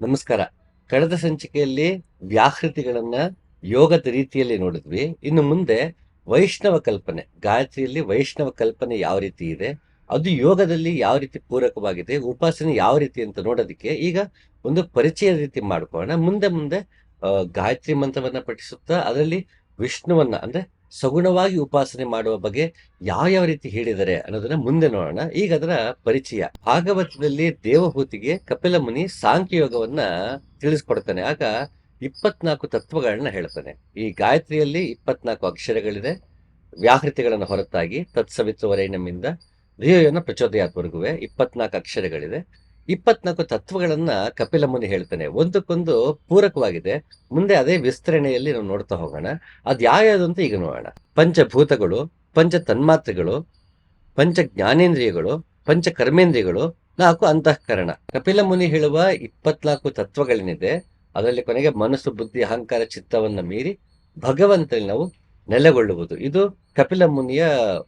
ನಮಸ್ಕಾರ. ಕಳೆದ ಸಂಚಿಕೆಯಲ್ಲಿ ವ್ಯಾಹೃತಿಗಳನ್ನ ಯೋಗದ ರೀತಿಯಲ್ಲಿ ನೋಡಿದ್ವಿ. ಇನ್ನು ಮುಂದೆ ವೈಷ್ಣವ ಕಲ್ಪನೆ, ಗಾಯತ್ರಿಯಲ್ಲಿ ವೈಷ್ಣವ ಕಲ್ಪನೆ ಯಾವ ರೀತಿ ಇದೆ, ಅದು ಯೋಗದಲ್ಲಿ ಯಾವ ರೀತಿ ಪೂರಕವಾಗಿದೆ, ಉಪಾಸನೆ ಯಾವ ರೀತಿ ಅಂತ ನೋಡೋದಕ್ಕೆ ಈಗ ಒಂದು ಪರಿಚಯ ರೀತಿ ಮಾಡ್ಕೋಣ ಮುಂದೆ ಮುಂದೆ ಗಾಯತ್ರಿ ಮಂತ್ರವನ್ನ ಪಠಿಸುತ್ತಾ, ಅದರಲ್ಲಿ ವಿಷ್ಣುವನ್ನ, ಅಂದ್ರೆ ಸಗುಣವಾಗಿ ಉಪಾಸನೆ ಮಾಡುವ ಬಗ್ಗೆ ಯಾವ ಯಾವ ರೀತಿ ಹೇಳಿದ್ದಾರೆ ಅನ್ನೋದನ್ನ ಮುಂದೆ ನೋಡೋಣ. ಈಗ ಅದರ ಪರಿಚಯ. ಭಾಗವತದಲ್ಲಿ ದೇವಹೂತಿಗೆ ಕಪಿಲ ಮುನಿ ಸಾಂಖ್ಯ ಯೋಗವನ್ನ ತಿಳಿಸ್ಕೊಡ್ತಾನೆ. ಆಗ ಇಪ್ಪತ್ನಾಲ್ಕು ತತ್ವಗಳನ್ನ ಹೇಳ್ತಾನೆ. ಈ ಗಾಯತ್ರಿಯಲ್ಲಿ ಇಪ್ಪತ್ನಾಲ್ಕು ಅಕ್ಷರಗಳಿದೆ. ವ್ಯಾಹೃತಿಗಳನ್ನು ಹೊರತಾಗಿ ತತ್ಸವಿತ್ವರೈನಮಿಂದ ಧ್ಯೇಯನ ಪ್ರಚೋದಯಾತ್ವರೆಗುವೆ ಇಪ್ಪತ್ನಾಲ್ಕು ಅಕ್ಷರಗಳಿದೆ. ಇಪ್ಪತ್ನಾಲ್ಕು ತತ್ವಗಳನ್ನ ಕಪಿಲ ಮುನಿ ಹೇಳ್ತಾನೆ. ಒಂದಕ್ಕೊಂದು ಪೂರಕವಾಗಿದೆ. ಮುಂದೆ ಅದೇ ವಿಸ್ತರಣೆಯಲ್ಲಿ ನಾವು ನೋಡ್ತಾ ಹೋಗೋಣ. ಅದ್ ಯಾವ್ಯಾವುದು ಅಂತ ಈಗ ನೋಡೋಣ. ಪಂಚಭೂತಗಳು ಪಂಚ ತನ್ಮಾತ್ರೆಗಳು ಪಂಚ ಜ್ಞಾನೇಂದ್ರಿಯಗಳು ಪಂಚ ಕರ್ಮೇಂದ್ರಿಯಗಳು ನಾಲ್ಕು ಅಂತಃಕರಣ. ಕಪಿಲ ಮುನಿ ಹೇಳುವ ಇಪ್ಪತ್ನಾಲ್ಕು ತತ್ವಗಳೇನಿದೆ, ಅದರಲ್ಲಿ ಕೊನೆಗೆ ಮನಸ್ಸು, ಬುದ್ಧಿ, ಅಹಂಕಾರ, ಚಿತ್ತವನ್ನ ಮೀರಿ ಭಗವಂತನಲ್ಲಿ ನಾವು ನೆಲೆಗೊಳ್ಳುವುದು. ಇದು ಕಪಿಲ ಮುನಿಯ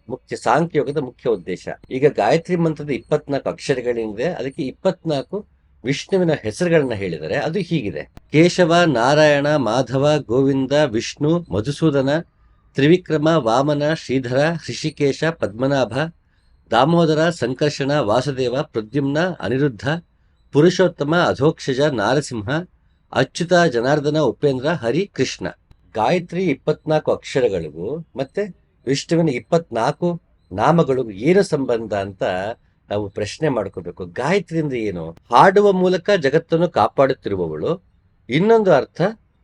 ಮುಖ್ಯ ಸಾಂಖ್ಯಯೋಗದ ಮುಖ್ಯ ಉದ್ದೇಶ. ಈಗ ಗಾಯತ್ರಿ ಮಂತ್ರದ ಇಪ್ಪತ್ನಾಲ್ಕು ಅಕ್ಷರಗಳೇನಿದೆ ಅದಕ್ಕೆ ಇಪ್ಪತ್ನಾಲ್ಕು ವಿಷ್ಣುವಿನ ಹೆಸರುಗಳನ್ನ ಹೇಳಿದರೆ ಅದು ಹೀಗಿದೆ. ಕೇಶವ, ನಾರಾಯಣ, ಮಾಧವ, ಗೋವಿಂದ, ವಿಷ್ಣು, ಮಧುಸೂದನ, ತ್ರಿವಿಕ್ರಮ, ವಾಮನ, ಶ್ರೀಧರ, ಹೃಷಿಕೇಶ, ಪದ್ಮನಾಭ, ದಾಮೋದರ, ಸಂಕರ್ಷಣ, ವಾಸುದೇವ, ಪ್ರದ್ಯುಮ್ನ, ಅನಿರುದ್ಧ, ಪುರುಷೋತ್ತಮ, ಅಧೋಕ್ಷಜ, ನಾರಸಿಂಹ, ಅಚ್ಯುತ, ಜನಾರ್ದನ, ಉಪೇಂದ್ರ, ಹರಿ, ಕೃಷ್ಣ. ಗಾಯತ್ರಿ ಇಪ್ಪತ್ನಾಲ್ಕು ಅಕ್ಷರಗಳಿಗೂ ಮತ್ತೆ ವಿಷ್ಣುವಿನ ಇಪ್ಪತ್ನಾಲ್ಕು ನಾಮಗಳು ಏನು ಸಂಬಂಧ ಅಂತ ನಾವು ಪ್ರಶ್ನೆ ಮಾಡ್ಕೋಬೇಕು. ಗಾಯತ್ರಿಯಿಂದ ಏನು? ಹಾಡುವ ಮೂಲಕ ಜಗತ್ತನ್ನು ಕಾಪಾಡುತ್ತಿರುವವಳು. ಇನ್ನೊಂದು ಅರ್ಥ,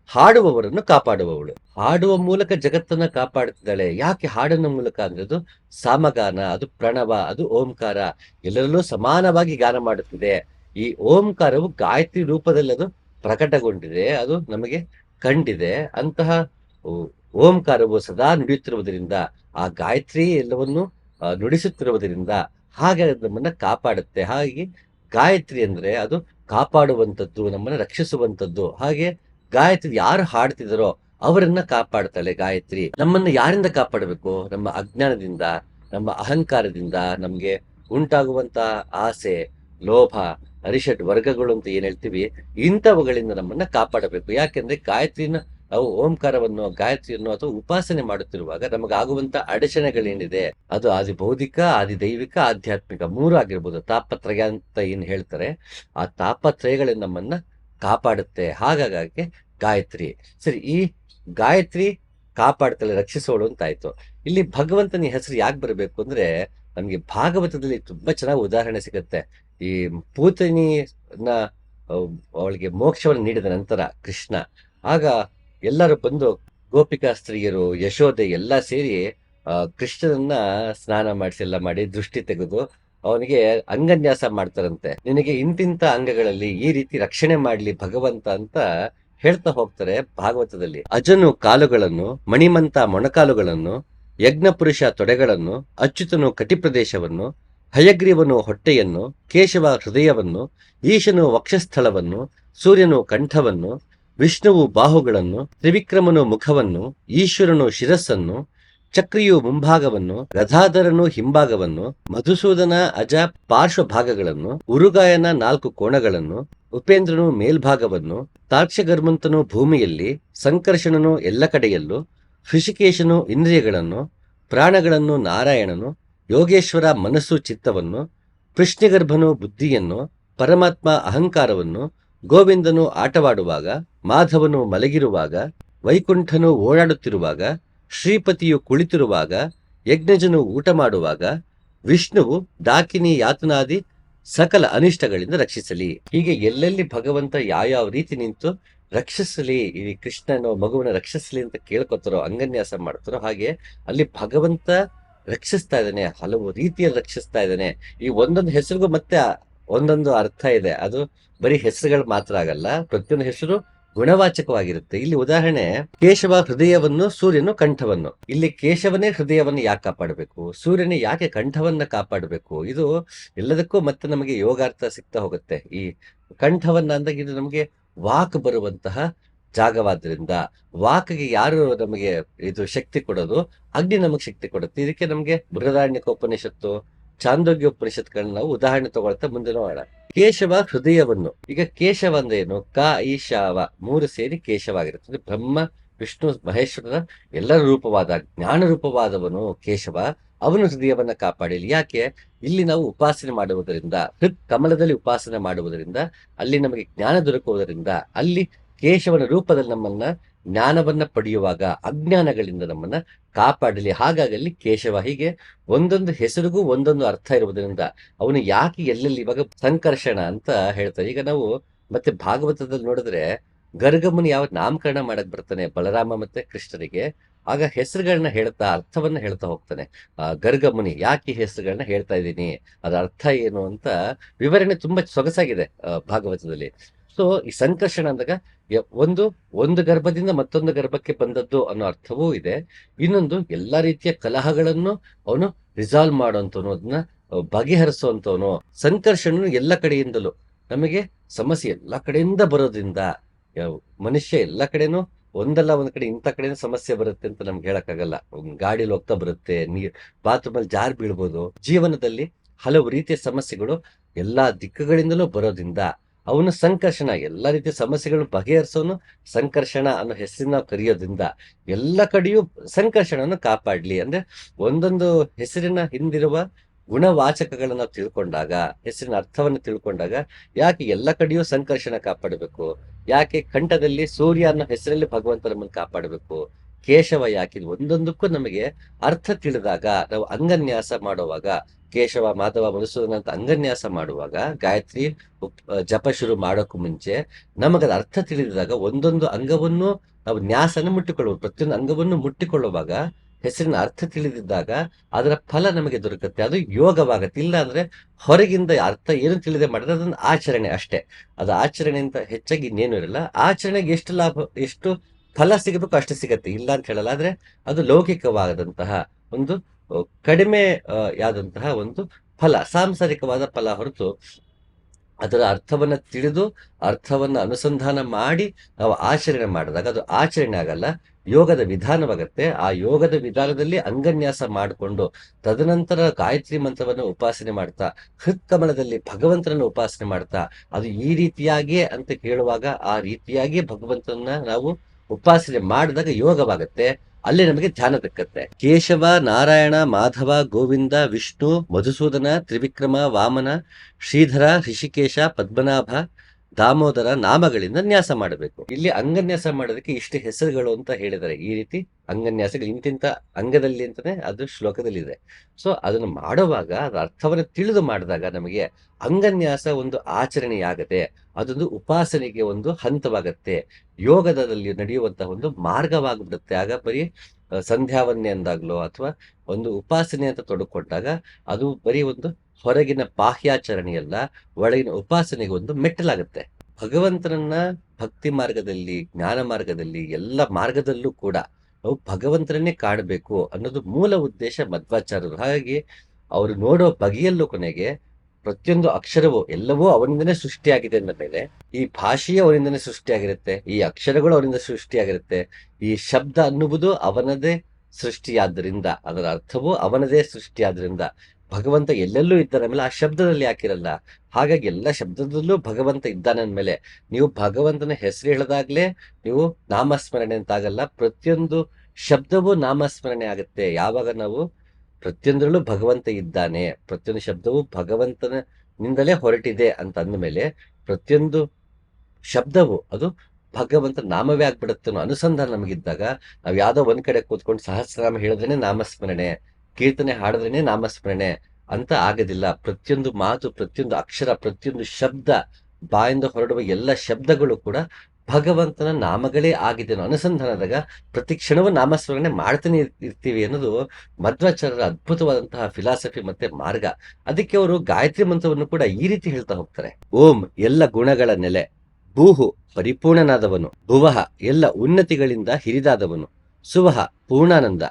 ಹಾಡುವವರನ್ನು ಕಾಪಾಡುವವಳು. ಹಾಡುವ ಮೂಲಕ ಜಗತ್ತನ್ನ ಕಾಪಾಡುತ್ತಿದ್ದಾಳೆ. ಯಾಕೆ ಹಾಡಿನ ಮೂಲಕ ಅಂದ್ರೆ ಅದು ಸಾಮಗಾನ, ಅದು ಪ್ರಣವ, ಅದು ಓಂಕಾರ. ಎಲ್ಲರಲ್ಲೂ ಸಮಾನವಾಗಿ ಗಾನ ಮಾಡುತ್ತಿದೆ. ಈ ಓಂಕಾರವು ಗಾಯತ್ರಿ ರೂಪದಲ್ಲಿ ಅದು ಪ್ರಕಟಗೊಂಡಿದೆ. ಅದು ನಮಗೆ ಕಂಡಿದೆ. ಅಂತಹ ಓಂಕಾರವು ಸದಾ ನುಡಿಯುತ್ತಿರುವುದರಿಂದ, ಆ ಗಾಯತ್ರಿ ಎಲ್ಲವನ್ನು ನುಡಿಸುತ್ತಿರುವುದರಿಂದ ಹಾಗೆ ನಮ್ಮನ್ನ ಕಾಪಾಡುತ್ತೆ. ಹಾಗೆ ಗಾಯತ್ರಿ ಅಂದ್ರೆ ಅದು ಕಾಪಾಡುವಂಥದ್ದು, ನಮ್ಮನ್ನ ರಕ್ಷಿಸುವಂಥದ್ದು. ಹಾಗೆ ಗಾಯತ್ರಿ ಯಾರು ಹಾಡ್ತಿದಾರೋ ಅವರನ್ನ ಕಾಪಾಡ್ತಾಳೆ ಗಾಯತ್ರಿ. ನಮ್ಮನ್ನ ಯಾರಿಂದ ಕಾಪಾಡಬೇಕು? ನಮ್ಮ ಅಜ್ಞಾನದಿಂದ, ನಮ್ಮ ಅಹಂಕಾರದಿಂದ, ನಮ್ಗೆ ಉಂಟಾಗುವಂತ ಆಸೆ, ಲೋಭ ಅರಿಷಟ್ ವರ್ಗಗಳು ಅಂತ ಏನ್ ಹೇಳ್ತೀವಿ, ಇಂಥವುಗಳಿಂದ ನಮ್ಮನ್ನ ಕಾಪಾಡಬೇಕು. ಯಾಕೆಂದ್ರೆ ಗಾಯತ್ರಿನ ನಾವು ಓಂಕಾರವನ್ನು, ಗಾಯತ್ರಿಯನ್ನು ಅಥವಾ ಉಪಾಸನೆ ಮಾಡುತ್ತಿರುವಾಗ ನಮಗಾಗುವಂತ ಅಡಚಣೆಗಳೇನಿದೆ? ಅದು ಆದಿ ಬೌದ್ಧಿಕ ಆದಿ ದೈವಿಕ, ಆಧ್ಯಾತ್ಮಿಕ ಮೂರು ಆಗಿರ್ಬೋದು. ತಾಪತ್ರಯ ಅಂತ ಏನ್ ಹೇಳ್ತಾರೆ? ಆ ತಾಪತ್ರಯಗಳೇ ನಮ್ಮನ್ನ ಕಾಪಾಡುತ್ತೆ. ಹಾಗಾಗಿ ಗಾಯತ್ರಿ. ಸರಿ, ಈ ಗಾಯತ್ರಿ ಕಾಪಾಡ್ತಲೆ ರಕ್ಷಿಸೋಳು ಅಂತ ಆಯ್ತು ಇಲ್ಲಿ ಭಗವಂತನ ಹೆಸರು ಯಾಕೆ ಬರಬೇಕು ಅಂದ್ರೆ ನಮ್ಗೆ ಭಾಗವತದಲ್ಲಿ ತುಂಬಾ ಚೆನ್ನಾಗಿ ಉದಾಹರಣೆ ಸಿಗುತ್ತೆ. ಈ ಪೂತನಿನ ಅವಳಿಗೆ ಮೋಕ್ಷವನ್ನು ನೀಡಿದ ನಂತರ ಕೃಷ್ಣ. ಆಗ ಎಲ್ಲರೂ ಬಂದು ಗೋಪಿಕಾ ಸ್ತ್ರೀಯರು, ಯಶೋಧೆ ಎಲ್ಲ ಸೇರಿ ಕೃಷ್ಣನನ್ನ ಸ್ನಾನ ಮಾಡಿಸಿ ಎಲ್ಲ ಮಾಡಿ ದೃಷ್ಟಿ ತೆಗೆದು ಅವನಿಗೆ ಅಂಗನ್ಯಾಸ ಮಾಡ್ತಾರಂತೆ. ನಿನಗೆ ಇಂತಿಂತ ಅಂಗಗಳಲ್ಲಿ ಈ ರೀತಿ ರಕ್ಷಣೆ ಮಾಡ್ಲಿ ಭಗವಂತ ಅಂತ ಹೇಳ್ತಾ ಹೋಗ್ತಾರೆ ಭಾಗವತದಲ್ಲಿ. ಅಜನು ಕಾಲುಗಳನ್ನು, ಮಣಿಮಂತ ಮೊಣಕಾಲುಗಳನ್ನು ಯಜ್ಞಪುರುಷ ತೊಡೆಗಳನ್ನು, ಅಚ್ಯುತನು ಕಟಿಪ್ರದೇಶವನ್ನು, ಹಯಗ್ರೀವನು ಹೊಟ್ಟೆಯನ್ನು, ಕೇಶವ ಹೃದಯವನ್ನು, ಈಶನು ವಕ್ಷಸ್ಥಳವನ್ನು, ಸೂರ್ಯನು ಕಂಠವನ್ನು ವಿಷ್ಣುವು ಬಾಹುಗಳನ್ನು, ತ್ರಿವಿಕ್ರಮನು ಮುಖವನ್ನು, ಈಶ್ವರನು ಶಿರಸ್ಸನ್ನು, ಚಕ್ರಿಯು ಮುಂಭಾಗವನ್ನು ರಥಾಧರನು ಹಿಂಭಾಗವನ್ನು, ಮಧುಸೂದನ ಅಜ ಪಾರ್ಶ್ವ ಭಾಗಗಳನ್ನು ಉರುಗಾಯನ ನಾಲ್ಕು ಕೋಣಗಳನ್ನು, ಉಪೇಂದ್ರನು ಮೇಲ್ಭಾಗವನ್ನು, ತಾಕ್ಷಗರ್ಮಂತನು ಭೂಮಿಯಲ್ಲಿ, ಸಂಕರ್ಷಣನು ಎಲ್ಲ ಕಡೆಯಲ್ಲೂ ಹೃಷಿಕೇಶನು ಇಂದ್ರಿಯಗಳನ್ನು, ಪ್ರಾಣಗಳನ್ನು ನಾರಾಯಣನು, ಯೋಗೇಶ್ವರ ಮನಸ್ಸು ಚಿತ್ತವನ್ನು, ಕೃಷ್ಣಗರ್ಭನು ಬುದ್ಧಿಯನ್ನು, ಪರಮಾತ್ಮ ಅಹಂಕಾರವನ್ನು ಗೋವಿಂದನು ಆಟವಾಡುವಾಗ, ಮಾಧವನು ಮಲಗಿರುವಾಗ, ವೈಕುಂಠನು ಓಡಾಡುತ್ತಿರುವಾಗ, ಶ್ರೀಪತಿಯು ಕುಳಿತಿರುವಾಗ, ಯಜ್ಞಜನು ಊಟ ಮಾಡುವಾಗ ವಿಷ್ಣುವು ದಾಕಿನಿ, ಯಾತನಾದಿ ಸಕಲ ಅನಿಷ್ಟಗಳಿಂದ ರಕ್ಷಿಸಲಿ. ಹೀಗೆ ಎಲ್ಲೆಲ್ಲಿ ಭಗವಂತ ಯಾವ್ಯಾವ ರೀತಿ ನಿಂತು ರಕ್ಷಿಸಲಿ, ಈ ಕೃಷ್ಣನ ಮಗುವನ್ನ ರಕ್ಷಿಸಲಿ ಅಂತ ಕೇಳ್ಕೊತಾರೋ, ಅಂಗನ್ಯಾಸ ಮಾಡ್ತಾರೋ, ಹಾಗೆ ಅಲ್ಲಿ ಭಗವಂತ ರಕ್ಷಿಸ್ತಾ ಇದ್ದಾನೆ, ಹಲವು ರೀತಿಯಲ್ಲಿ ರಕ್ಷಿಸ್ತಾ ಇದ್ದಾನೆ. ಈ ಒಂದೊಂದು ಹೆಸರಿಗೂ ಮತ್ತೆ ಒಂದೊಂದು ಅರ್ಥ ಇದೆ. ಅದು ಬರೀ ಹೆಸರುಗಳು ಮಾತ್ರ ಆಗಲ್ಲ. ಪ್ರತಿಯೊಂದು ಹೆಸರು ಗುಣವಾಚಕವಾಗಿರುತ್ತೆ. ಇಲ್ಲಿ ಉದಾಹರಣೆ, ಕೇಶವ ಹೃದಯವನ್ನು, ಸೂರ್ಯನು ಕಂಠವನ್ನು. ಇಲ್ಲಿ ಕೇಶವನೇ ಹೃದಯವನ್ನು ಯಾಕೆ ಕಾಪಾಡಬೇಕು? ಸೂರ್ಯನೇ ಯಾಕೆ ಕಂಠವನ್ನ ಕಾಪಾಡಬೇಕು? ಇದು ಎಲ್ಲದಕ್ಕೂ ಮತ್ತೆ ನಮಗೆ ಯೋಗಾರ್ಥ ಸಿಗ್ತಾ ಹೋಗುತ್ತೆ. ಈ ಕಂಠವನ್ನ ಅಂದಾಗ ಇದು ನಮಗೆ ವಾಕ್ ಬರುವಂತಹ ಜಾಗವಾದ್ರಿಂದ. ವಾಕ್ಗೆ ಯಾರು ನಮಗೆ ಇದು ಶಕ್ತಿ ಕೊಡೋದು? ಅಗ್ನಿ ನಮಗೆ ಶಕ್ತಿ ಕೊಡುತ್ತೆ. ಇದಕ್ಕೆ ನಮಗೆ ಬೃಹದಾರಣ್ಯಕ ಉಪನಿಷತ್ತು ಚಾಂದೋಗ್ಯ ಉಪನಿಷತ್ಗಳನ್ನ ನಾವು ಉದಾಹರಣೆ ತಗೊಳ್ತಾ ಮುಂದೆ ನೋಡೋಣ. ಕೇಶವ ಹೃದಯವನ್ನು, ಈಗ ಕೇಶವ ಅಂದ್ರೆ ಏನು ಕ ಈಶಾವ ಮೂರು ಸೇರಿ ಕೇಶವಾಗಿರುತ್ತೆ. ಅಂದ್ರೆ ಬ್ರಹ್ಮ, ವಿಷ್ಣು ಮಹೇಶ್ವರ ಎಲ್ಲರ ರೂಪವಾದ, ಜ್ಞಾನ ರೂಪವಾದವನು ಕೇಶವ. ಅವನು ಹೃದಯವನ್ನ ಕಾಪಾಡಿಲಿ. ಯಾಕೆ? ಇಲ್ಲಿ ನಾವು ಉಪಾಸನೆ ಮಾಡುವುದರಿಂದ, ಹೃತ್ ಕಮಲದಲ್ಲಿ ಉಪಾಸನೆ ಮಾಡುವುದರಿಂದ, ಅಲ್ಲಿ ನಮಗೆ ಜ್ಞಾನ ದೊರಕುವುದರಿಂದ, ಅಲ್ಲಿ ಕೇಶವನ ರೂಪದಲ್ಲಿ ನಮ್ಮನ್ನ ಜ್ಞಾನವನ್ನ ಪಡೆಯುವಾಗ ಅಜ್ಞಾನಗಳಿಂದ ನಮ್ಮನ್ನ ಕಾಪಾಡಲಿ. ಹಾಗಾಗಲಿ ಕೇಶವ ಹೀಗೆ ಒಂದೊಂದು ಹೆಸರಿಗೂ ಒಂದೊಂದು ಅರ್ಥ ಇರುವುದರಿಂದ ಅವನು ಯಾಕೆ ಎಲ್ಲೆಲ್ಲಿ ಇವಾಗ ಸಂಕರ್ಷಣ ಅಂತ ಹೇಳ್ತಾರೆ ಈಗ ನಾವು ಮತ್ತೆ ಭಾಗವತದಲ್ಲಿ ನೋಡಿದ್ರೆ ಗರ್ಗಮ್ಮನ ಯಾವ ನಾಮಕರಣ ಮಾಡಕ್ ಬರ್ತಾನೆ, ಬಲರಾಮ ಮತ್ತೆ ಕೃಷ್ಣರಿಗೆ. ಆಗ ಹೆಸರುಗಳನ್ನ ಹೇಳ್ತಾ, ಅರ್ಥವನ್ನ ಹೇಳ್ತಾ ಹೋಗ್ತಾನೆ. ಆ, ಗರ್ಗಮುನಿ, ಯಾಕೆ ಹೆಸರುಗಳನ್ನ ಹೇಳ್ತಾ ಇದ್ದೀನಿ? ಅದರ ಅರ್ಥ ಏನು ಅಂತ ವಿವರಣೆ ತುಂಬಾ ಸೊಗಸಾಗಿದೆ ಭಾಗವತದಲ್ಲಿ. ಸೊ ಈ ಸಂಕರ್ಷಣ ಅಂದಾಗ ಒಂದು ಒಂದು ಗರ್ಭದಿಂದ ಮತ್ತೊಂದು ಗರ್ಭಕ್ಕೆ ಬಂದದ್ದು ಅನ್ನೋ ಅರ್ಥವೂ ಇದೆ. ಇನ್ನೊಂದು, ಎಲ್ಲಾ ರೀತಿಯ ಕಲಹಗಳನ್ನು ಅವನು ರಿಸಾಲ್ವ್ ಮಾಡುವಂತವನು ಅದನ್ನ ಬಗೆಹರಿಸುವಂತವನು. ಸಂಕರ್ಷಣನು ಎಲ್ಲ ಕಡೆಯಿಂದಲೂ, ನಮಗೆ ಸಮಸ್ಯೆ ಎಲ್ಲ ಕಡೆಯಿಂದ ಬರೋದ್ರಿಂದ ಮನುಷ್ಯ ಎಲ್ಲ ಕಡೆನೂ ಒಂದಲ್ಲ ಒಂದ್ ಕಡೆ ಇಂಥ ಕಡೆ ಸಮಸ್ಯೆ ಬರುತ್ತೆ ಅಂತ ನಮ್ಗೆ ಹೇಳಕ್ಕಾಗಲ್ಲ. ಗಾಡಿಲಿ ಹೋಗ್ತಾ ಬರುತ್ತೆ, ನೀರ್ ಬಾತ್ರೂಮ್ ಅಲ್ಲಿ ಜಾರ್ ಬೀಳ್ಬೋದು. ಜೀವನದಲ್ಲಿ ಹಲವು ರೀತಿಯ ಸಮಸ್ಯೆಗಳು ಎಲ್ಲಾ ದಿಕ್ಕುಗಳಿಂದಲೂ ಬರೋದ್ರಿಂದ ಅವನು ಸಂಕರ್ಷಣ. ಎಲ್ಲ ರೀತಿಯ ಸಮಸ್ಯೆಗಳನ್ನು ಬಗೆಹರಿಸೋನು ಸಂಕರ್ಷಣ ಅನ್ನೋ ಹೆಸರಿನ ನಾವು ಕರೆಯೋದ್ರಿಂದ ಎಲ್ಲ ಕಡೆಯೂ ಸಂಕರ್ಷಣವನ್ನು ಕಾಪಾಡ್ಲಿ. ಅಂದ್ರೆ ಒಂದೊಂದು ಹೆಸರಿನ ಹಿಂದಿರುವ ಗುಣವಾಚಕಗಳನ್ನ ತಿಳ್ಕೊಂಡಾಗ, ಹೆಸರಿನ ಅರ್ಥವನ್ನು ತಿಳ್ಕೊಂಡಾಗ ಯಾಕೆ ಎಲ್ಲ ಕಡೆಯೂ ಸಂಕರ್ಷಣ ಕಾಪಾಡಬೇಕು? ಯಾಕೆ ಕಂಠದಲ್ಲಿ ಸೂರ್ಯ ಅನ್ನೋ ಹೆಸರಲ್ಲಿ ಭಗವಂತ ನಮ್ಮನ್ನು ಕಾಪಾಡಬೇಕು? ಕೇಶವ ಯಾಕೆ? ಒಂದೊಂದಕ್ಕೂ ನಮಗೆ ಅರ್ಥ ತಿಳಿದಾಗ, ನಾವು ಅಂಗನ್ಯಾಸ ಮಾಡುವಾಗ ಕೇಶವ ಮಾಧವ ಮಧುಸೂದನ ಅಂತ ಅಂಗನ್ಯಾಸ ಮಾಡುವಾಗ ಗಾಯತ್ರಿ ಜಪ ಶುರು ಮಾಡೋಕ್ಕೂ ಮುಂಚೆ ನಮಗದ ಅರ್ಥ ತಿಳಿದಾಗ ಒಂದೊಂದು ಅಂಗವನ್ನು ನಾವು ನ್ಯಾಸನ ಮುಟ್ಟಿಕೊಳ್ಳುವುದು ಪ್ರತಿಯೊಂದು ಅಂಗವನ್ನು ಮುಟ್ಟಿಕೊಳ್ಳುವಾಗ ಹೆಸರಿನ ಅರ್ಥ ತಿಳಿದಿದ್ದಾಗ ಅದರ ಫಲ ನಮಗೆ ದೊರಕುತ್ತೆ. ಅದು ಯೋಗವಾಗುತ್ತೆ. ಇಲ್ಲ ಅಂದ್ರೆ ಹೊರಗಿಂದ ಅರ್ಥ ಏನು ತಿಳಿದೆ ಮಾಡಿದ್ರೆ ಅದೊಂದು ಆಚರಣೆ ಅಷ್ಟೇ. ಅದು ಅಂತ ಹೆಚ್ಚಾಗಿ ಇನ್ನೇನು ಇರಲ್ಲ. ಆಚರಣೆಗೆ ಎಷ್ಟು ಲಾಭ, ಎಷ್ಟು ಫಲ ಸಿಗಬೇಕು ಅಷ್ಟು ಸಿಗತ್ತೆ. ಇಲ್ಲ ಅಂತ ಹೇಳಲ್ಲ. ಆದ್ರೆ ಅದು ಲೌಕಿಕವಾದಂತಹ ಒಂದು ಕಡಿಮೆ ಅಹ್, ಯಾದಂತಹ ಒಂದು ಫಲ ಸಾಂಸಾರಿಕವಾದ ಫಲ ಹೊರತು ಅದರ ಅರ್ಥವನ್ನ ತಿಳಿದು ಅರ್ಥವನ್ನ ಅನುಸಂಧಾನ ಮಾಡಿ ನಾವು ಆಚರಣೆ ಮಾಡಿದಾಗ ಅದು ಆಚರಣೆ ಆಗಲ್ಲ ಯೋಗದ ವಿಧಾನವಾಗತ್ತೆ. ಆ ಯೋಗದ ವಿಧಾನದಲ್ಲಿ ಅಂಗನ್ಯಾಸ ಮಾಡಿಕೊಂಡು ತದನಂತರ ಗಾಯತ್ರಿ ಮಂತ್ರವನ್ನು ಉಪಾಸನೆ ಮಾಡ್ತಾ ಹೃತ್ಕಮಲದಲ್ಲಿ ಭಗವಂತನನ್ನು ಉಪಾಸನೆ ಮಾಡ್ತಾ ಅದು ಈ ರೀತಿಯಾಗಿಯೇ ಅಂತ ಕೇಳುವಾಗ ಆ ರೀತಿಯಾಗಿ ಭಗವಂತನ ನಾವು ಉಪಾಸನೆ ಮಾಡಿದಾಗ ಯೋಗವಾಗತ್ತೆ. ಅಲ್ಲಿ ನಮಗೆ ಧ್ಯಾನ ದಕ್ಕತ್ತೆ ಕೇಶವ, ನಾರಾಯಣ, ಮಾಧವ, ಗೋವಿಂದ, ವಿಷ್ಣು, ಮಧುಸೂದನ, ತ್ರಿವಿಕ್ರಮ, ವಾಮನ, ಶ್ರೀಧರ ಋಷಿಕೇಶ ಪದ್ಮನಾಭ ದಾಮೋದರ ನಾಮಗಳಿಂದ ನ್ಯಾಸ ಮಾಡಬೇಕು. ಇಲ್ಲಿ ಅಂಗನ್ಯಾಸ ಮಾಡೋದಕ್ಕೆ ಇಷ್ಟು ಹೆಸರುಗಳು ಅಂತ ಹೇಳಿದ್ದಾರೆ. ಈ ರೀತಿ ಅಂಗನ್ಯಾಸಗಳು ಇಂತಿಂತ ಅಂಗದಲ್ಲಿ ಅಂತಾನೆ ಅದು ಶ್ಲೋಕದಲ್ಲಿದೆ. ಸೊ ಅದನ್ನು ಮಾಡುವಾಗ, ಅದರ ಅರ್ಥವನ್ನು ತಿಳಿದು ಮಾಡಿದಾಗ ನಮಗೆ ಅಂಗನ್ಯಾಸ ಒಂದು ಆಚರಣೆಯಾಗದೆ ಅದೊಂದು ಉಪಾಸನೆಗೆ ಒಂದು ಹಂತವಾಗತ್ತೆ. ಯೋಗದಲ್ಲಿ ನಡೆಯುವಂತಹ ಒಂದು ಮಾರ್ಗವಾಗಿಬಿಡುತ್ತೆ. ಆಗ ಬರೀ ಸಂಧ್ಯಾವನ್ನೇ ಅಂದಾಗ್ಲೋ ಅಥವಾ ಒಂದು ಉಪಾಸನೆ ಅಂತ ತೊಡಕೊಂಡಾಗ ಅದು ಬರೀ ಒಂದು ಹೊರಗಿನ ಬಾಹ್ಯಾಚರಣೆಯಲ್ಲ, ಒಳಗಿನ ಉಪಾಸನೆಗೆ ಒಂದು ಮೆಟ್ಟಲಾಗುತ್ತೆ. ಭಗವಂತನನ್ನ ಭಕ್ತಿ ಮಾರ್ಗದಲ್ಲಿ, ಜ್ಞಾನ ಮಾರ್ಗದಲ್ಲಿ ಎಲ್ಲ ಮಾರ್ಗದಲ್ಲೂ ಕೂಡ ನಾವು ಭಗವಂತನನ್ನೇ ಕಾಣಬೇಕು ಅನ್ನೋದು ಮೂಲ ಉದ್ದೇಶ ಮಧ್ವಾಚಾರ್ಯರು. ಹಾಗಾಗಿ ಅವರು ನೋಡೋ ಬಗೆಯಲ್ಲೂ ಕೊನೆಗೆ ಪ್ರತಿಯೊಂದು ಅಕ್ಷರವೂ ಎಲ್ಲವೂ ಅವನಿಂದನೇ ಸೃಷ್ಟಿಯಾಗಿದೆ ಅಂದ ಮೇಲೆ ಈ ಭಾಷೆಯೇ ಅವನಿಂದನೇ ಸೃಷ್ಟಿಯಾಗಿರುತ್ತೆ, ಈ ಅಕ್ಷರಗಳು ಅವನಿಂದ ಸೃಷ್ಟಿಯಾಗಿರುತ್ತೆ, ಈ ಶಬ್ದ ಅನ್ನುವುದು ಅವನದೇ ಸೃಷ್ಟಿಯಾದ್ದರಿಂದ ಅದರ ಅರ್ಥವೂ ಅವನದೇ ಸೃಷ್ಟಿಯಾದ್ರಿಂದ ಭಗವಂತ ಎಲ್ಲೆಲ್ಲೂ ಇದ್ದಾನೆ ಆಮೇಲೆ ಆ ಶಬ್ದದಲ್ಲಿ ಹಾಕಿರಲ್ಲ ಹಾಗಾಗಿ ಎಲ್ಲ ಶಬ್ದದಲ್ಲೂ ಭಗವಂತ ಇದ್ದಾನೆ ಅಂದ್ಮೇಲೆ ನೀವು ಭಗವಂತನ ಹೆಸರು ಹೇಳದಾಗ್ಲೇ ನೀವು ನಾಮಸ್ಮರಣೆ ಅಂತ ಆಗಲ್ಲ, ಪ್ರತಿಯೊಂದು ಶಬ್ದವೂ ನಾಮಸ್ಮರಣೆ ಆಗುತ್ತೆ. ಯಾವಾಗ ನಾವು? ಪ್ರತಿಯೊಂದರಲ್ಲೂ ಭಗವಂತ ಇದ್ದಾನೆ. ಪ್ರತಿಯೊಂದು ಶಬ್ದವೂ ಭಗವಂತನ ನಿಂದಲೇ ಹೊರಟಿದೆ ಅಂತ ಅಂದಮೇಲೆ ಪ್ರತಿಯೊಂದು ಶಬ್ದವು ಅದು ಭಗವಂತ ನಾಮವೇ ಆಗ್ಬಿಡುತ್ತೆ ಅನ್ನೋ ಅನುಸಂಧಾನ ನಮಗಿದ್ದಾಗ ನಾವು ಯಾವುದೋ ಒಂದ್ ಕಡೆ ಕೂತ್ಕೊಂಡು ಸಹಸ್ರನಾಮ ಹೇಳಿದ್ರೇನೆ ನಾಮಸ್ಮರಣೆ. ಕೀರ್ತನೆ ಹಾಡಿದ್ರೇನೆ ನಾಮಸ್ಮರಣೆ ಅಂತ ಆಗೋದಿಲ್ಲ. ಪ್ರತಿಯೊಂದು ಮಾತು, ಪ್ರತಿಯೊಂದು ಅಕ್ಷರ, ಪ್ರತಿಯೊಂದು ಶಬ್ದ, ಬಾಯಿಂದ ಹೊರಡುವ ಎಲ್ಲ ಶಬ್ದಗಳು ಕೂಡ ಭಗವಂತನ ನಾಮಗಳೇ ಆಗಿದೆ ಅನ್ನೋ ಅನುಸಂಧಾನದಾಗ ಪ್ರತಿ ಕ್ಷಣವೂ ನಾಮಸ್ಮರಣೆ ಮಾಡ್ತಾನೆ ಇರ್ತೀವಿ ಅನ್ನೋದು ಮಧ್ವಾಚಾರ್ಯರ ಅದ್ಭುತವಾದಂತಹ ಫಿಲಾಸಫಿ ಮತ್ತೆ ಮಾರ್ಗ. ಅದಕ್ಕೆ ಅವರು ಗಾಯತ್ರಿ ಮಂತ್ರವನ್ನು ಕೂಡ ಈ ರೀತಿ ಹೇಳ್ತಾ ಹೋಗ್ತಾರೆ. ಓಂ ಎಲ್ಲ ಗುಣಗಳ ನೆಲೆ, ಭೂಹು ಪರಿಪೂರ್ಣನಾದವನು ಭುವಹ ಎಲ್ಲ ಉನ್ನತಿಗಳಿಂದ ಹಿರಿದಾದವನು ಸುವಹ ಪೂರ್ಣಾನಂದ,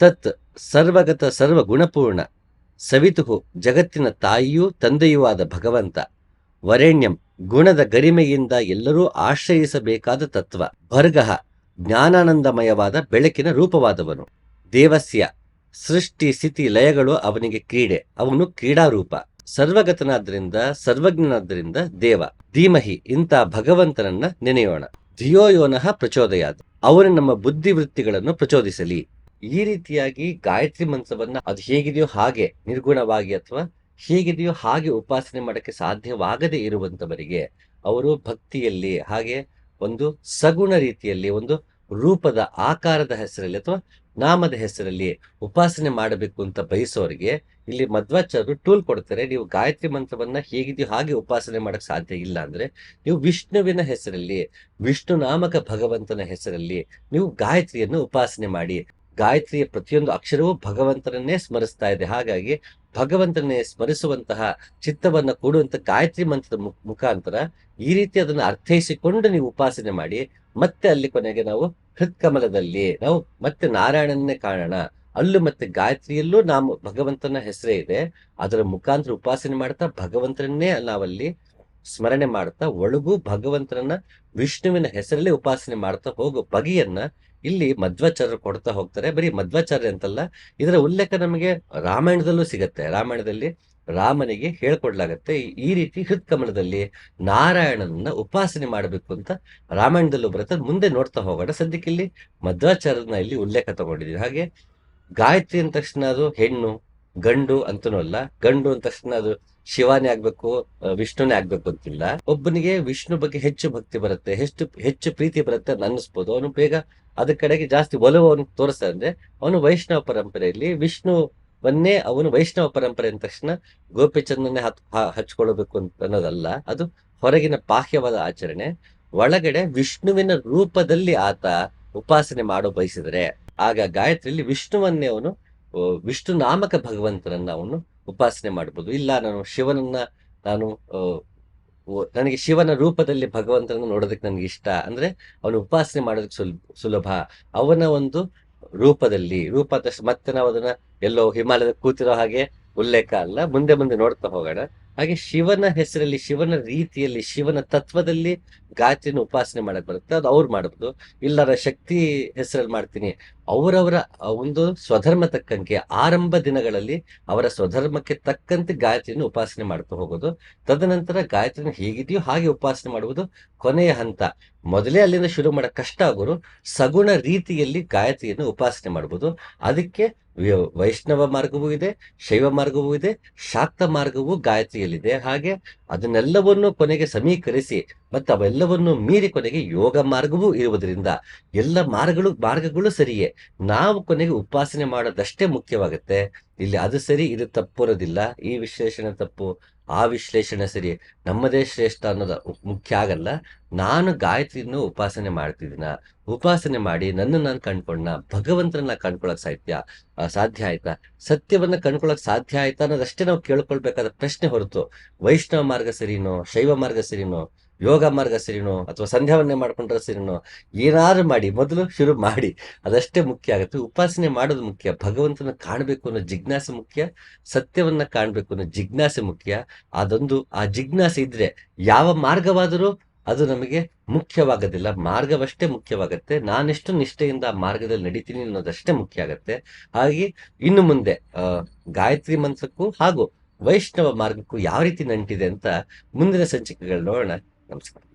ತತ್ ಸರ್ವಗತ ಸರ್ವ ಗುಣಪೂರ್ಣ ಸವಿತುಹು ಜಗತ್ತಿನ ತಾಯಿಯೂ ತಂದೆಯೂ ಆದ ಭಗವಂತ, ವರೆಣ್ಯಂ ಗುಣದ ಗರಿಮೆಯಿಂದ ಎಲ್ಲರೂ ಆಶ್ರಯಿಸಬೇಕಾದ ತತ್ವ, ಭರ್ಗಃ ಜ್ಞಾನಾನಂದಮಯವಾದ ಬೆಳಕಿನ ರೂಪವಾದವನು. ದೇವಸ್ಯ, ಸೃಷ್ಟಿ ಸ್ಥಿತಿ ಲಯಗಳು ಅವನಿಗೆ ಕ್ರೀಡೆ, ಅವನು ಕ್ರೀಡಾರೂಪ. ಸರ್ವಗತನಾದ್ರಿಂದ, ಸರ್ವಜ್ಞನಾದ್ರಿಂದ ದೇವ. ಧೀಮಹಿ, ಇಂಥ ಭಗವಂತನನ್ನ ನೆನೆಯೋಣ. ಧಿಯೋಯೋನಃ ಪ್ರಚೋದಯಾದ ಅವನು ನಮ್ಮ ಬುದ್ಧಿವೃತ್ತಿಗಳನ್ನು ಪ್ರಚೋದಿಸಲಿ. ಈ ರೀತಿಯಾಗಿ ಗಾಯತ್ರಿ ಮಂತ್ರವನ್ನ ಅದು ಹೇಗಿದೆಯೋ ಹಾಗೆ ನಿರ್ಗುಣವಾಗಿ ಅಥವಾ ಹೇಗಿದೆಯೋ ಹಾಗೆ ಉಪಾಸನೆ ಮಾಡಕ್ಕೆ ಸಾಧ್ಯವಾಗದೇ ಇರುವಂತವರಿಗೆ ಅವರು ಭಕ್ತಿಯಲ್ಲಿ ಹಾಗೆ ಒಂದು ಸಗುಣ ರೀತಿಯಲ್ಲಿ ಒಂದು ರೂಪದ ಆಕಾರದ ಹೆಸರಲ್ಲಿ ಅಥವಾ ನಾಮದ ಹೆಸರಲ್ಲಿ ಉಪಾಸನೆ ಮಾಡಬೇಕು ಅಂತ ಬಯಸೋರಿಗೆ ಇಲ್ಲಿ ಮಧ್ವಾಚಾರ್ಯರು ಟೂಲ್ ಕೊಡ್ತಾರೆ, ನೀವು ಗಾಯತ್ರಿ ಮಂತ್ರವನ್ನ ಹೇಗಿದೆಯೋ ಹಾಗೆ ಉಪಾಸನೆ ಮಾಡಕ್ ಸಾಧ್ಯ ಇಲ್ಲ ಅಂದ್ರೆ ನೀವು ವಿಷ್ಣುವಿನ ಹೆಸರಲ್ಲಿ, ವಿಷ್ಣು ನಾಮಕ ಭಗವಂತನ ಹೆಸರಲ್ಲಿ ನೀವು ಗಾಯತ್ರಿಯನ್ನು ಉಪಾಸನೆ ಮಾಡಿ ಗಾಯತ್ರಿಯ ಪ್ರತಿಯೊಂದು ಅಕ್ಷರವೂ ಭಗವಂತನನ್ನೇ ಸ್ಮರಿಸ್ತಾ ಇದೆ. ಹಾಗಾಗಿ ಭಗವಂತನೇ ಸ್ಮರಿಸುವಂತಹ ಚಿತ್ತವನ್ನ ಕೂಡುವಂತ ಗಾಯತ್ರಿ ಮಂತ್ರದ ಮುಖಾಂತರ ಈ ರೀತಿ ಅದನ್ನು ಅರ್ಥೈಸಿಕೊಂಡು ನೀವು ಉಪಾಸನೆ ಮಾಡಿ, ಮತ್ತೆ ಅಲ್ಲಿ ಕೊನೆಗೆ ನಾವು ಹೃತ್ಕಮಲದಲ್ಲಿ ನಾವು ಮತ್ತೆ ನಾರಾಯಣನ್ನೇ ಕಾಣೋಣ. ಅಲ್ಲೂ ಮತ್ತೆ ಗಾಯತ್ರಿಯಲ್ಲೂ ನಾವು ಭಗವಂತನ ಹೆಸರೇ ಇದೆ. ಅದರ ಮುಖಾಂತರ ಉಪಾಸನೆ ಮಾಡ್ತಾ ಭಗವಂತನನ್ನೇ ನಾವಲ್ಲಿ ಸ್ಮರಣೆ ಮಾಡ್ತಾ, ಒಳಗೂ ಭಗವಂತನನ್ನ ವಿಷ್ಣುವಿನ ಹೆಸರಲ್ಲೇ ಉಪಾಸನೆ ಮಾಡ್ತಾ ಹೋಗೋ ಬಗೆಯನ್ನ ಇಲ್ಲಿ ಮಧ್ವಾಚಾರ್ಯರು ಕೊಡ್ತಾ ಹೋಗ್ತಾರೆ. ಬರೀ ಮಧ್ವಾಚಾರ್ಯ ಅಂತಲ್ಲ, ಇದರ ಉಲ್ಲೇಖ ನಮಗೆ ರಾಮಾಯಣದಲ್ಲೂ ಸಿಗತ್ತೆ. ರಾಮಾಯಣದಲ್ಲಿ ರಾಮನಿಗೆ ಹೇಳ್ಕೊಡ್ಲಾಗತ್ತೆ. ಈ- ರೀತಿ ಹೃತ್ಕಮಲದಲ್ಲಿ ನಾರಾಯಣನನ್ನ ಉಪಾಸನೆ ಮಾಡಬೇಕು ಅಂತ ರಾಮಾಯಣದಲ್ಲೂ ಬರುತ್ತೆ ಮುಂದೆ ನೋಡ್ತಾ ಹೋಗೋಣ. ಸದ್ಯಕ್ಕೆ ಇಲ್ಲಿ ಮಧ್ವಾಚಾರ್ಯನ ಇಲ್ಲಿ ಉಲ್ಲೇಖ ತಗೊಂಡಿದ್ದೀವಿ ಹಾಗೆ ಗಾಯತ್ರಿ ಅಂದ ತಕ್ಷಣ ಅದು ಹೆಣ್ಣು, ಗಂಡು ಅಂತನೂ ಅಲ್ಲ. ಗಂಡು ಅಂದ ತಕ್ಷಣ ಅದು ಶಿವಾನೇ ಆಗ್ಬೇಕು ವಿಷ್ಣುನೇ ಆಗ್ಬೇಕು ಅಂತಿಲ್ಲ. ಒಬ್ಬನಿಗೆ ವಿಷ್ಣು ಬಗ್ಗೆ ಹೆಚ್ಚು ಭಕ್ತಿ ಬರುತ್ತೆ, ಹೆಚ್ಚು ಹೆಚ್ಚು ಪ್ರೀತಿ ಬರುತ್ತೆ ಅಂತ ಅನ್ನಿಸ್ಬೋದು. ಅವನು ಬೇಗ ಅದ್ರ ಕಡೆಗೆ ಜಾಸ್ತಿ ಒಲವು ಅವನು ತೋರಿಸ್ತಾ ಅಂದ್ರೆ ಅವನು ವೈಷ್ಣವ ಪರಂಪರೆಯಲ್ಲಿ ವಿಷ್ಣುವನ್ನೇ ಅವನು ವೈಷ್ಣವ ಪರಂಪರೆ ಅಂದ ತಕ್ಷಣ ಗೋಪಿಚಂದನ್ನೇ ಹತ್ ಹಚ್ಕೊಳ್ಬೇಕು ಅಂತ ಅನ್ನೋದಲ್ಲ, ಅದು ಹೊರಗಿನ ಬಾಹ್ಯವಾದ ಆಚರಣೆ. ಒಳಗಡೆ ವಿಷ್ಣುವಿನ ರೂಪದಲ್ಲಿ ಆತ ಉಪಾಸನೆ ಮಾಡೋ ಬಯಸಿದರೆ, ಆಗ ಗಾಯತ್ರಿಯಲ್ಲಿ ವಿಷ್ಣುವನ್ನೇ ಅವನು ವಿಷ್ಣು ನಾಮಕ ಭಗವಂತನನ್ನ ಅವನು ಉಪಾಸನೆ ಮಾಡಬಹುದು ಇಲ್ಲ, ನಾನು ಶಿವನನ್ನ ನಾನು ನನಗೆ ಶಿವನ ರೂಪದಲ್ಲಿ ಭಗವಂತನನ್ನು ನೋಡೋದಕ್ಕೆ ನನಗೆ ಇಷ್ಟ. ಅಂದ್ರೆ ಅವನು ಉಪಾಸನೆ ಮಾಡೋದಕ್ಕೆ ಸುಲ್, ಸುಲಭ. ಅವನ ಒಂದು ರೂಪದಲ್ಲಿ ರೂಪ ಆದ ಮತ್ತೆ ನಾವು ಅದನ್ನ ಎಲ್ಲೋ ಹಿಮಾಲಯದ ಕೂತಿರೋ ಹಾಗೆ ಉಲ್ಲೇಖ ಅಲ್ಲ, ಮುಂದೆ ಮುಂದೆ ನೋಡ್ತಾ ಹೋಗೋಣ. ಹಾಗೆ ಶಿವನ ಹೆಸರಲ್ಲಿ, ಶಿವನ ರೀತಿಯಲ್ಲಿ, ಶಿವನ ತತ್ವದಲ್ಲಿ ಗಾಯತ್ರಿನ ಉಪಾಸನೆ ಮಾಡಕ್ ಬರುತ್ತೆ. ಅದು ಅವ್ರು ಮಾಡಬಹುದು ಇಲ್ಲರ ಶಕ್ತಿ ಹೆಸರಲ್ಲಿ ಮಾಡ್ತೀನಿ. ಅವರವರ ಒಂದು ಸ್ವಧರ್ಮ ತಕ್ಕಂಗೆ ಆರಂಭ ದಿನಗಳಲ್ಲಿ ಅವರ ಸ್ವಧರ್ಮಕ್ಕೆ ತಕ್ಕಂತೆ ಗಾಯತ್ರಿಯನ್ನು ಉಪಾಸನೆ ಮಾಡ್ತಾ ಹೋಗೋದು. ತದನಂತರ ಗಾಯತ್ರಿನ ಹೇಗಿದೆಯೋ ಹಾಗೆ ಉಪಾಸನೆ ಮಾಡುವುದು ಕೊನೆಯ ಹಂತ. ಮೊದಲೇ ಅಲ್ಲಿಂದ ಶುರು ಮಾಡಕ್ ಕಷ್ಟ ಆಗೋರು ಸಗುಣ ರೀತಿಯಲ್ಲಿ ಗಾಯತ್ರಿಯನ್ನು ಉಪಾಸನೆ ಮಾಡಬಹುದು ಅದಕ್ಕೆ ವೈಷ್ಣವ ಮಾರ್ಗವೂ ಇದೆ ಶೈವ ಮಾರ್ಗವೂ ಇದೆ ಶಾಕ್ತ ಮಾರ್ಗವೂ ಗಾಯತ್ರಿಯಲ್ಲಿದೆ. ಹಾಗೆ ಅದನ್ನೆಲ್ಲವನ್ನು ಕೊನೆಗೆ ಸಮೀಕರಿಸಿ ಮತ್ತು ಅವೆಲ್ಲವನ್ನು ಮೀರಿ ಕೊನೆಗೆ ಯೋಗ ಮಾರ್ಗವೂ ಇರುವುದರಿಂದ ಎಲ್ಲ ಮಾರ್ಗಗಳು ಮಾರ್ಗಗಳು ಸರಿಯೇ. ನಾವು ಕೊನೆಗೆ ಉಪಾಸನೆ ಮಾಡೋದಷ್ಟೇ ಮುಖ್ಯವಾಗುತ್ತೆ. ಇಲ್ಲಿ ಅದು ಸರಿ, ಇದು ತಪ್ಪು ಅನ್ನೋದಿಲ್ಲ ಈ ವಿಶ್ಲೇಷಣೆ ತಪ್ಪು, ಆ ವಿಶ್ಲೇಷಣೆ ಸರಿ. ನಮ್ಮದೇ ಶ್ರೇಷ್ಠ ಅನ್ನೋದು ಮುಖ್ಯ ಆಗಲ್ಲ. ನಾನು ಗಾಯತ್ರಿಯನ್ನು ಉಪಾಸನೆ ಮಾಡ್ತಿದ್ದೀನ? ಉಪಾಸನೆ ಮಾಡಿ ನನ್ನ ನಾನು ಕಂಡ್ಕೊಂಡ ಭಗವಂತನ ಕಂಡ್ಕೊಳಕ್ ಸಾಧ್ಯ ಸಾಧ್ಯ ಆಯ್ತಾ? ಸತ್ಯವನ್ನ ಕಂಡ್ಕೊಳಕ್ ಸಾಧ್ಯ ಆಯ್ತಾ ಅನ್ನೋದಷ್ಟೇ ನಾವು ಕೇಳ್ಕೊಳ್ಬೇಕಾದ ಪ್ರಶ್ನೆ ಹೊರತು. ವೈಷ್ಣವ ಮಾರ್ಗ ಸರಿನೋ, ಶೈವ ಮಾರ್ಗ ಸರಿನೋ? ಯೋಗ ಮಾರ್ಗ ಸರಿನೋ ಅಥವಾ ಸಂಧ್ಯಾವನ್ನೇ ಮಾಡ್ಕೊಂಡ್ರೆ ಸರಿನೋ ಏನಾದ್ರು ಮಾಡಿ, ಮೊದಲು ಶುರು ಮಾಡಿ, ಅದಷ್ಟೇ ಮುಖ್ಯ ಆಗುತ್ತೆ. ಉಪಾಸನೆ ಮಾಡೋದು ಮುಖ್ಯ. ಭಗವಂತನ ಕಾಣಬೇಕು ಅನ್ನೋ ಜಿಜ್ಞಾಸೆ ಮುಖ್ಯ. ಸತ್ಯವನ್ನ ಕಾಣಬೇಕು ಅನ್ನೋ ಜಿಜ್ಞಾಸೆ ಮುಖ್ಯ. ಅದೊಂದು, ಆ ಜಿಜ್ಞಾಸೆ ಇದ್ರೆ ಯಾವ ಮಾರ್ಗವಾದರೂ ಅದು ನಮಗೆ ಮುಖ್ಯವಾಗೋದಿಲ್ಲ. ಮಾರ್ಗವಷ್ಟೇ ಮುಖ್ಯವಾಗುತ್ತೆ. ನಾನೆಷ್ಟು ನಿಷ್ಠೆಯಿಂದ ಆ ಮಾರ್ಗದಲ್ಲಿ ನಡೀತೀನಿ ಅನ್ನೋದಷ್ಟೇ ಮುಖ್ಯ ಆಗತ್ತೆ. ಹಾಗೆ ಇನ್ನು ಮುಂದೆ ಗಾಯತ್ರಿ ಮಂತ್ರಕ್ಕೂ ಹಾಗೂ ವೈಷ್ಣವ ಮಾರ್ಗಕ್ಕೂ ಯಾವ ರೀತಿ ನಂಟಿದೆ ಅಂತ ಮುಂದಿನ ಸಂಚಿಕೆಗಳು ನೋಡೋಣ. ನಮಸ್ಕಾರ.